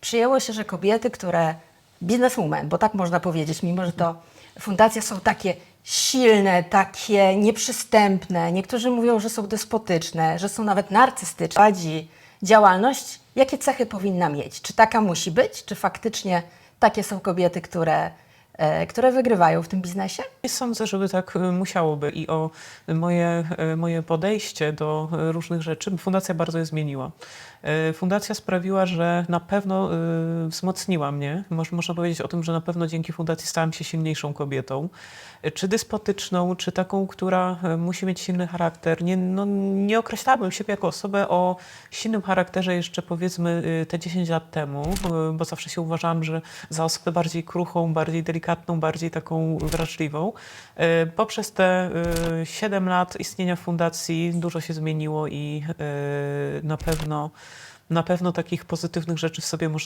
Przyjęło się, że kobiety, które bizneswoman, bo tak można powiedzieć, mimo że to fundacje są takie silne, takie nieprzystępne, niektórzy mówią, że są despotyczne, że są nawet narcystyczne, prowadzi działalność, jakie cechy powinna mieć? Czy taka musi być? Czy faktycznie takie są kobiety, które, które wygrywają w tym biznesie? Sądzę, żeby tak y, musiałoby i o moje, y, moje podejście do różnych rzeczy fundacja bardzo je zmieniła. Fundacja sprawiła, że na pewno wzmocniła mnie. Moż, można powiedzieć o tym, że na pewno dzięki fundacji stałam się silniejszą kobietą. Czy dyspotyczną, czy taką, która musi mieć silny charakter. Nie, no, nie określałabym siebie jako osobę o silnym charakterze jeszcze powiedzmy te 10 lat temu, bo zawsze się uważałam, że za osobę bardziej kruchą, bardziej delikatną, bardziej taką wrażliwą. Y, Poprzez te y, 7 lat istnienia fundacji dużo się zmieniło i y, na pewno, na pewno takich pozytywnych rzeczy w sobie można